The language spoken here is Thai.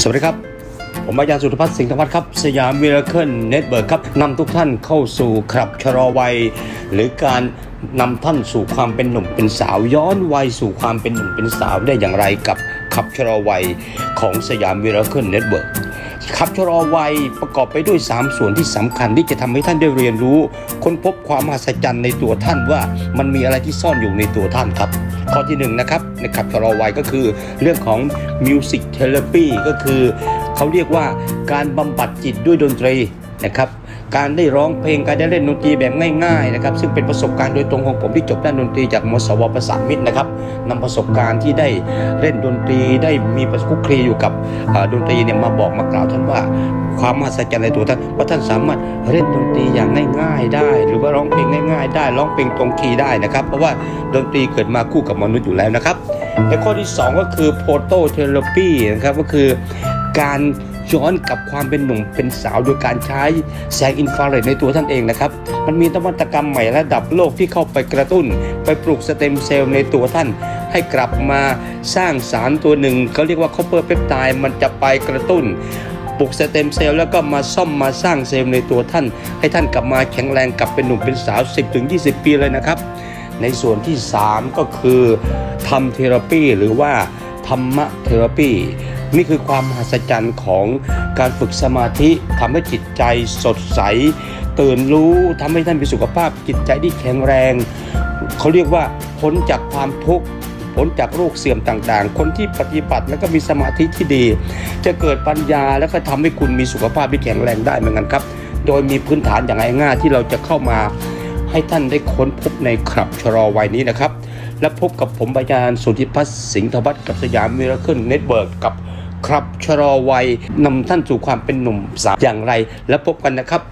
สวัสดีครับ ผมอาจารย์สุทธพัฒน์สิงห์ธวัฒน์ครับ สยามมิราเคิลเน็ตเบิร์กครับนำทุกท่านเข้าสู่ครับชะลอวัย หรือการนำท่านสู่ความเป็นหนุ่มเป็นสาวย้อนวัยสู่ความเป็นหนุ่มเป็นสาวได้อย่างไรกับขับชะลอวัยของสยามมิราเคิลเน็ตเบิร์ก ขับชะลอวัยประกอบไปด้วย 3 ส่วนที่สำคัญที่จะทำให้ท่านได้เรียนรู้ ค้นพบความมหัศจรรย์ในตัวท่านว่ามันมีอะไรที่ซ่อนอยู่ในตัวท่านครับ ข้อที่1นงนะครับในขับชะลอวัยก็คือเรื่องของมิวสิกเทเลปีก็คือ เขาเรียกว่าการบำบัดจิตด้วยดนตรีนะครับ การได้ร้องเพลงการได้เล่นดนตรีแบบง่ายๆนะครับซึ่งเป็นประสบการณ์โดยตรงของผมที่จบด้านดนตรีจากมสวประสานมิตรนะครับนำประสบการณ์ที่ได้เล่นดนตรีได้มีประสบคุกคลีอยู่กับดนตรีเนี่ยมาบอกมากล่าวท่านว่าความมหัศจรรย์ในตัวท่านว่าท่านสามารถเล่นดนตรีอย่างง่ายๆได้ หรือว่าร้องเพลงง่าย ๆ ได้ร้องเพลงตรงคีย์ได้นะครับเพราะว่าดนตรีเกิดมาคู่กับมนุษย์อยู่แล้วนะครับและข้อที่ 2 ก็คือโ h โตเทเลปีนะครับก็คือการ ย้อนกับความเป็นหนุ่มเป็นสาวโดยการใช้แสงอินฟราเรดในตัวท่านเองนะครับ มันมีนวัตกรรมใหม่ระดับโลกที่เข้าไปกระตุ้น ไปปลูกสเต็มเซลล์ในตัวท่าน ให้กลับมาสร้างสารตัวหนึ่งเขาเรียกว่าคอปเปอร์เปปไทด์มันจะไปกระตุ้นปลุกสเต็มเซลล์แล้วก็มาซ่อมมาสร้างเซลล์ในตัวท่าน ให้ท่านกลับมาแข็งแรงกลับเป็นหนุ่มเป็นสาว 10-20 ปีเลยนะครับ ในส่วนที่ 3 ก็คือทำเทอราปีหรือว่าธรรมะเทอราปี นี่คือความมหัศจรรย์ของการฝึกสมาธิทำให้จิตใจสดใส ตื่นรู้ทำให้ท่านมีสุขภาพจิตใจที่แข็งแรง เขาเรียกว่าพ้นจากความทุกข์พ้นจากโรคเสื่อมต่างๆ คนที่ปฏิบัติแล้วก็มีสมาธิที่ดี จะเกิดปัญญาแล้วก็ทำให้คุณมีสุขภาพที่แข็งแรงได้เหมือนกันครับ โดยมีพื้นฐานอย่างง่ายๆที่เราจะเข้ามาให้ท่านได้ค้นพบในครับชะลอวัยนี้นะครับ และพบกับผมอาจารย์สุทธิพัฒน์สิงห์ธวัฒน์กับสยามมิราเคิลเน็ตเวิร์กกับ ครับชะลอวัยนำท่านสู่ความเป็นหนุ่มสาวอย่างไร และพบกันนะครับ